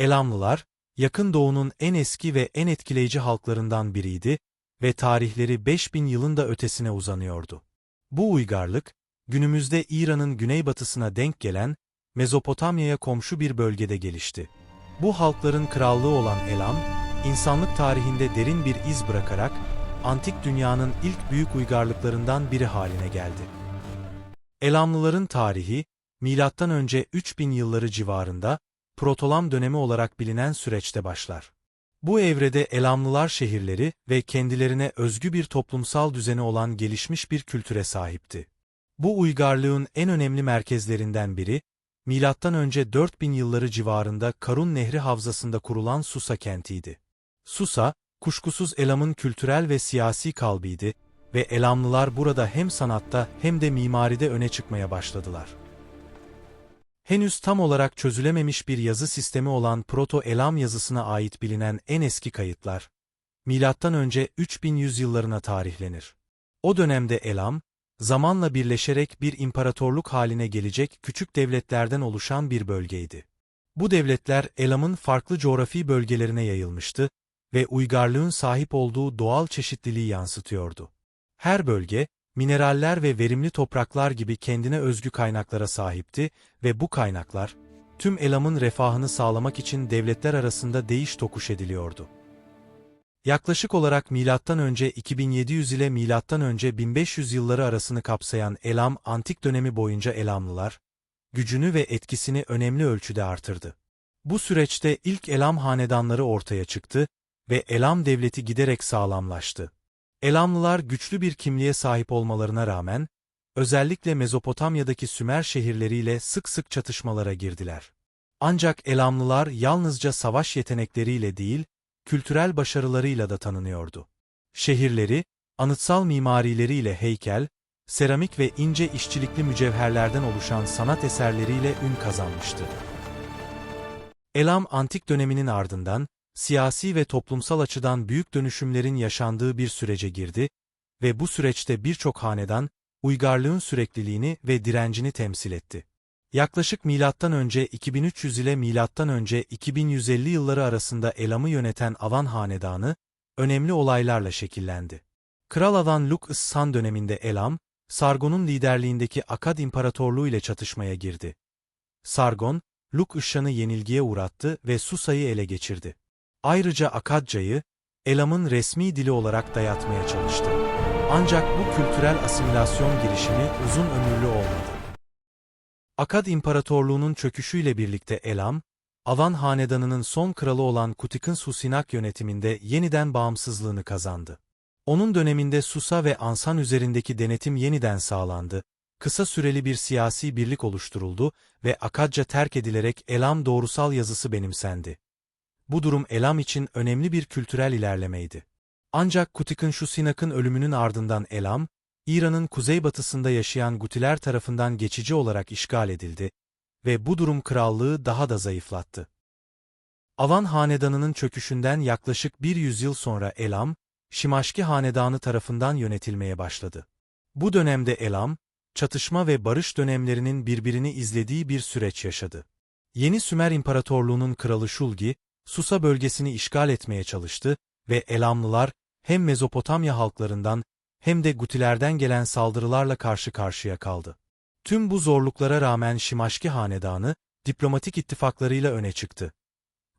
Elamlılar, Yakın Doğu'nun en eski ve en etkileyici halklarından biriydi ve tarihleri 5000 yılın da ötesine uzanıyordu. Bu uygarlık, günümüzde İran'ın güneybatısına denk gelen Mezopotamya'ya komşu bir bölgede gelişti. Bu halkların krallığı olan Elam, insanlık tarihinde derin bir iz bırakarak antik dünyanın ilk büyük uygarlıklarından biri haline geldi. Elamlıların tarihi, önce 3000 yılları civarında Protolam dönemi olarak bilinen süreçte başlar. Bu evrede Elamlılar şehirleri ve kendilerine özgü bir toplumsal düzeni olan gelişmiş bir kültüre sahipti. Bu uygarlığın en önemli merkezlerinden biri, önce 4000 yılları civarında Karun Nehri havzasında kurulan Susa kentiydi. Susa, kuşkusuz Elam'ın kültürel ve siyasi kalbiydi ve Elamlılar burada hem sanatta hem de mimaride öne çıkmaya başladılar. Henüz tam olarak çözülememiş bir yazı sistemi olan Proto-Elam yazısına ait bilinen en eski kayıtlar, önce 3100 yıllarına tarihlenir. O dönemde Elam, zamanla birleşerek bir imparatorluk haline gelecek küçük devletlerden oluşan bir bölgeydi. Bu devletler Elam'ın farklı coğrafi bölgelerine yayılmıştı ve uygarlığın sahip olduğu doğal çeşitliliği yansıtıyordu. Her bölge, mineraller ve verimli topraklar gibi kendine özgü kaynaklara sahipti ve bu kaynaklar, tüm Elam'ın refahını sağlamak için devletler arasında değiş tokuş ediliyordu. Yaklaşık olarak önce 2700 ile önce 1500 yılları arasını kapsayan Elam antik dönemi boyunca Elamlılar gücünü ve etkisini önemli ölçüde artırdı. Bu süreçte ilk Elam hanedanları ortaya çıktı ve Elam devleti giderek sağlamlaştı. Elamlılar güçlü bir kimliğe sahip olmalarına rağmen, özellikle Mezopotamya'daki Sümer şehirleriyle sık sık çatışmalara girdiler. Ancak Elamlılar yalnızca savaş yetenekleriyle değil, kültürel başarılarıyla da tanınıyordu. Şehirleri, anıtsal mimarileriyle heykel, seramik ve ince işçilikli mücevherlerden oluşan sanat eserleriyle ün kazanmıştı. Elam antik döneminin ardından, siyasi ve toplumsal açıdan büyük dönüşümlerin yaşandığı bir sürece girdi ve bu süreçte birçok hanedan, uygarlığın sürekliliğini ve direncini temsil etti. Yaklaşık önce 2300 ile önce 2150 yılları arasında Elam'ı yöneten Avan hanedanı önemli olaylarla şekillendi. Kral Avan Luk-ıssan döneminde Elam, Sargon'un liderliğindeki Akad İmparatorluğu ile çatışmaya girdi. Sargon, Luk-ışşan'ı yenilgiye uğrattı ve Susa'yı ele geçirdi. Ayrıca Akadca'yı, Elam'ın resmi dili olarak dayatmaya çalıştı. Ancak bu kültürel asimilasyon girişimi uzun ömürlü olmadı. Akad İmparatorluğu'nun çöküşüyle birlikte Elam, Avan Hanedanı'nın son kralı olan Kutik'in Susinak yönetiminde yeniden bağımsızlığını kazandı. Onun döneminde Susa ve Ansan üzerindeki denetim yeniden sağlandı, kısa süreli bir siyasi birlik oluşturuldu ve Akadca terk edilerek Elam doğrusal yazısı benimsendi. Bu durum Elam için önemli bir kültürel ilerlemeydi. Ancak Kutik'in Şusinak'ın ölümünün ardından Elam, İran'ın kuzeybatısında yaşayan Gutiler tarafından geçici olarak işgal edildi ve bu durum krallığı daha da zayıflattı. Avan Hanedanı'nın çöküşünden yaklaşık bir yüzyıl sonra Elam, Şimaşki Hanedanı tarafından yönetilmeye başladı. Bu dönemde Elam, çatışma ve barış dönemlerinin birbirini izlediği bir süreç yaşadı. Yeni Sümer İmparatorluğu'nun kralı Şulgi, Susa bölgesini işgal etmeye çalıştı ve Elamlılar hem Mezopotamya halklarından hem de Gutilerden gelen saldırılarla karşı karşıya kaldı. Tüm bu zorluklara rağmen Şimaşki Hanedanı, diplomatik ittifaklarıyla öne çıktı.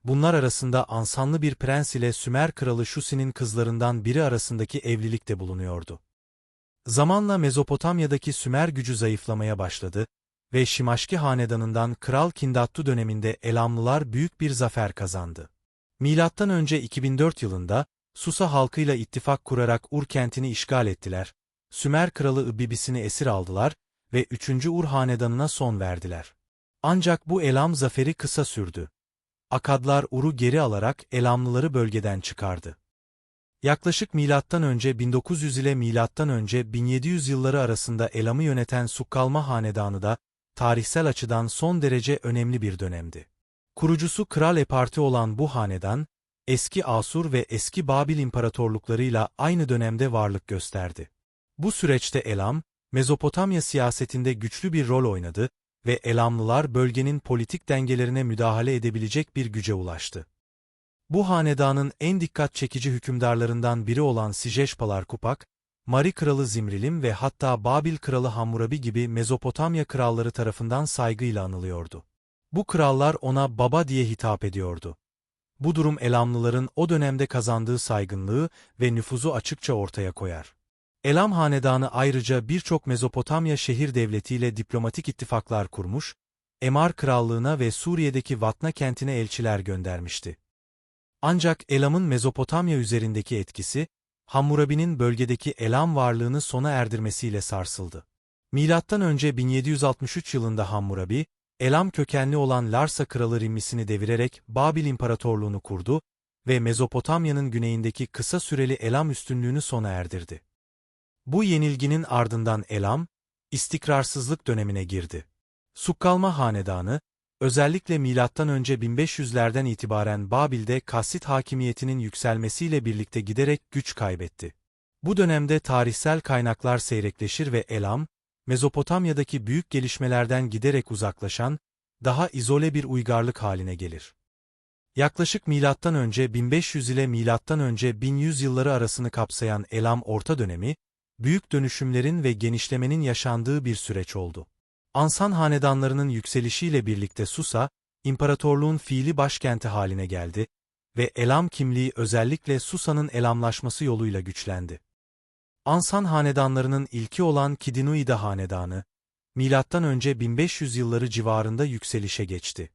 Bunlar arasında Ansanlı bir prens ile Sümer kralı Şusi'nin kızlarından biri arasındaki evlilik de bulunuyordu. Zamanla Mezopotamya'daki Sümer gücü zayıflamaya başladı ve Şimaşki Hanedanı'ndan Kral Kindattu döneminde Elamlılar büyük bir zafer kazandı. Milattan önce 2004 yılında Susa halkıyla ittifak kurarak Ur kentini işgal ettiler. Sümer kralı Ibibis'ini esir aldılar ve 3. Ur hanedanına son verdiler. Ancak bu Elam zaferi kısa sürdü. Akadlar Ur'u geri alarak Elamlıları bölgeden çıkardı. Yaklaşık milattan önce 1900 ile milattan önce 1700 yılları arasında Elam'ı yöneten Sukkalma hanedanı da tarihsel açıdan son derece önemli bir dönemdi. Kurucusu Kral Eparti olan bu hanedan, eski Asur ve eski Babil imparatorluklarıyla aynı dönemde varlık gösterdi. Bu süreçte Elam, Mezopotamya siyasetinde güçlü bir rol oynadı ve Elamlılar bölgenin politik dengelerine müdahale edebilecek bir güce ulaştı. Bu hanedanın en dikkat çekici hükümdarlarından biri olan Sijeşpalar Kupak, Mari Kralı Zimrilim ve hatta Babil Kralı Hammurabi gibi Mezopotamya kralları tarafından saygıyla anılıyordu. Bu krallar ona baba diye hitap ediyordu. Bu durum Elamlıların o dönemde kazandığı saygınlığı ve nüfuzu açıkça ortaya koyar. Elam Hanedanı ayrıca birçok Mezopotamya şehir devletiyle diplomatik ittifaklar kurmuş, Emar Krallığına ve Suriye'deki Vatna kentine elçiler göndermişti. Ancak Elam'ın Mezopotamya üzerindeki etkisi, Hammurabi'nin bölgedeki Elam varlığını sona erdirmesiyle sarsıldı. Milattan önce 1763 yılında Hammurabi, Elam kökenli olan Larsa kralı Rimmisini devirerek Babil İmparatorluğunu kurdu ve Mezopotamya'nın güneyindeki kısa süreli Elam üstünlüğünü sona erdirdi. Bu yenilginin ardından Elam, istikrarsızlık dönemine girdi. Sukkalma hanedanı, özellikle önce 1500'lerden itibaren Babil'de Kassit hakimiyetinin yükselmesiyle birlikte giderek güç kaybetti. Bu dönemde tarihsel kaynaklar seyrekleşir ve Elam, Mezopotamya'daki büyük gelişmelerden giderek uzaklaşan, daha izole bir uygarlık haline gelir. Yaklaşık önce 1500 ile önce 1100 yılları arasını kapsayan Elam Orta dönemi, büyük dönüşümlerin ve genişlemenin yaşandığı bir süreç oldu. Ansan hanedanlarının yükselişiyle birlikte Susa, imparatorluğun fiili başkenti haline geldi ve Elam kimliği özellikle Susa'nın elamlaşması yoluyla güçlendi. Ansan hanedanlarının ilki olan Kidinuida hanedanı, önce 1500 yılları civarında yükselişe geçti.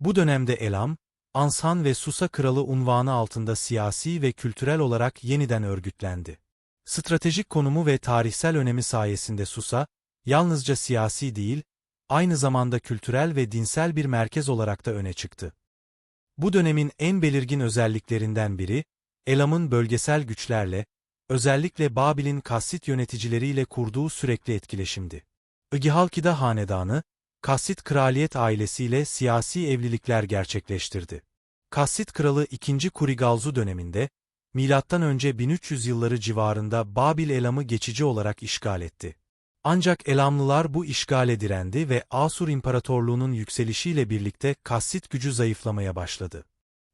Bu dönemde Elam, Ansan ve Susa kralı unvanı altında siyasi ve kültürel olarak yeniden örgütlendi. Stratejik konumu ve tarihsel önemi sayesinde Susa, yalnızca siyasi değil, aynı zamanda kültürel ve dinsel bir merkez olarak da öne çıktı. Bu dönemin en belirgin özelliklerinden biri, Elam'ın bölgesel güçlerle, özellikle Babil'in Kassit yöneticileriyle kurduğu sürekli etkileşimdi. Igihalkida Hanedanı, Kassit kraliyet ailesiyle siyasi evlilikler gerçekleştirdi. Kassit kralı 2. Kurigalzu döneminde, önce 1300 yılları civarında Babil Elam'ı geçici olarak işgal etti. Ancak Elamlılar bu işgale direndi ve Asur İmparatorluğu'nun yükselişiyle birlikte Kassit gücü zayıflamaya başladı.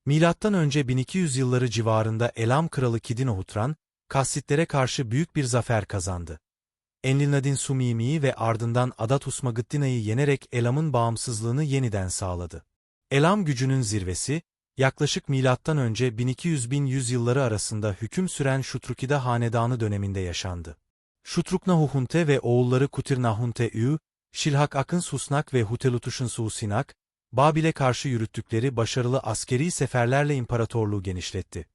Milattan önce 1200 yılları civarında Elam kralı Kidinohutran, Kassitlere karşı büyük bir zafer kazandı. Enlilnadin Sumimi'yi ve ardından Adat Usmagıttina'yı yenerek Elam'ın bağımsızlığını yeniden sağladı. Elam gücünün zirvesi, yaklaşık milattan önce 1200-1100 yılları arasında hüküm süren Şutrukide Hanedanı döneminde yaşandı. Şutruknahunte ve oğulları Kutirnahunte Ü, Şilhak Akın Susnak ve Hutelutuşun Susinak, Babil'e karşı yürüttükleri başarılı askeri seferlerle imparatorluğu genişletti.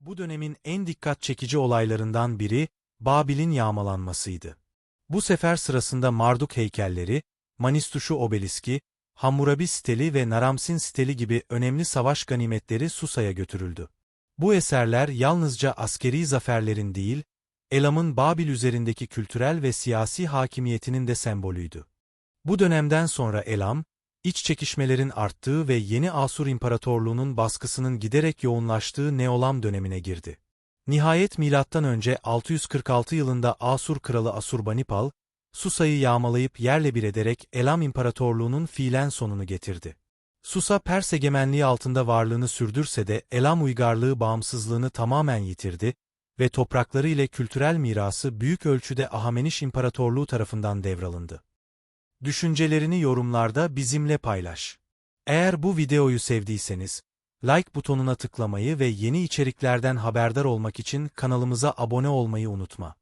Bu dönemin en dikkat çekici olaylarından biri, Babil'in yağmalanmasıydı. Bu sefer sırasında Marduk heykelleri, Manistuşu obeliski, Hammurabi steli ve Naramsin steli gibi önemli savaş ganimetleri Susa'ya götürüldü. Bu eserler yalnızca askeri zaferlerin değil, Elam'ın Babil üzerindeki kültürel ve siyasi hakimiyetinin de sembolüydü. Bu dönemden sonra Elam, iç çekişmelerin arttığı ve yeni Asur İmparatorluğu'nun baskısının giderek yoğunlaştığı Neolam dönemine girdi. Nihayet M.Ö. 646 yılında Asur kralı Asurbanipal, Susa'yı yağmalayıp yerle bir ederek Elam İmparatorluğu'nun fiilen sonunu getirdi. Susa Pers egemenliği altında varlığını sürdürse de Elam uygarlığı bağımsızlığını tamamen yitirdi ve toprakları ile kültürel mirası büyük ölçüde Ahameniş İmparatorluğu tarafından devralındı. Düşüncelerini yorumlarda bizimle paylaş. Eğer bu videoyu sevdiyseniz, like butonuna tıklamayı ve yeni içeriklerden haberdar olmak için kanalımıza abone olmayı unutma.